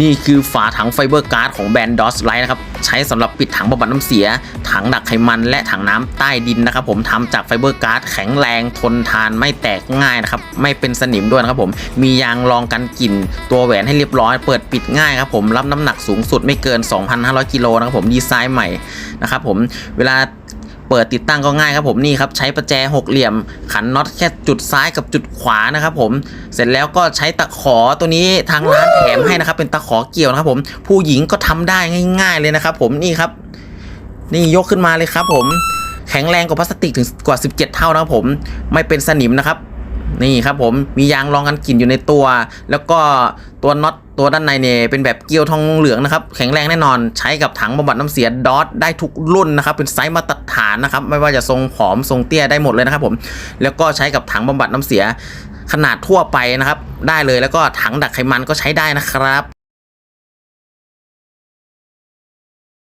นี่คือฝาถังไฟเบอร์การ์ดของแบรนด์ดอสไลท์นะครับ ใช้สำหรับปิดถังบำบัดน้ำเสีย ถังดักไขมันและถังน้ำใต้ดินนะครับผมทำจากไฟเบอร์การ์ดแข็งแรงทนทานไม่แตกง่ายนะครับ ไม่เป็นสนิมด้วยนะครับผม มียางรองกันกลิ่น ตัวแหวนให้เรียบร้อย เปิดปิดง่ายครับผม รับน้ำหนักสูงสุดไม่เกิน 2,500 กิโลนะครับผม ดีไซน์ใหม่นะครับผม เวลา เปิดติดตั้งก็ง่ายครับผมนี่ครับใช้ประแจหกเหลี่ยม ขันน็อตแค่จุดซ้ายกับจุดขวานะครับผมเสร็จแล้วก็ใช้ตะขอตัวนี้ทางร้านแถมให้นะครับ เป็นตะขอเกี่ยวนะครับผมผู้หญิงก็ทำได้ง่าย ๆเลยนะครับผมนี่ครับ นี่ยกขึ้นมาเลยครับผมแข็งแรงกว่าพลาสติกถึงกว่า 17 เท่านะครับผมไม่เป็นสนิมนะครับ นี่ครับผมมียางรองกันกลิ่นอยู่ในตัว แล้วก็ตัวน็อตตัวด้านในเนี่ยเป็นแบบเกลียวทองเหลืองนะครับแข็งแรงแน่นอนใช้กับถังบำบัดน้ำเสียดอทได้ทุกรุ่นนะครับเป็นไซส์มาตรฐานนะครับไม่ว่าจะทรงผอมทรงเตี้ยได้หมดเลยนะครับผมแล้วก็ใช้กับถังบำบัดน้ำเสียขนาดทั่วไปนะครับ ได้เลยแล้วก็ถังดักไขมันก็ใช้ได้นะครับ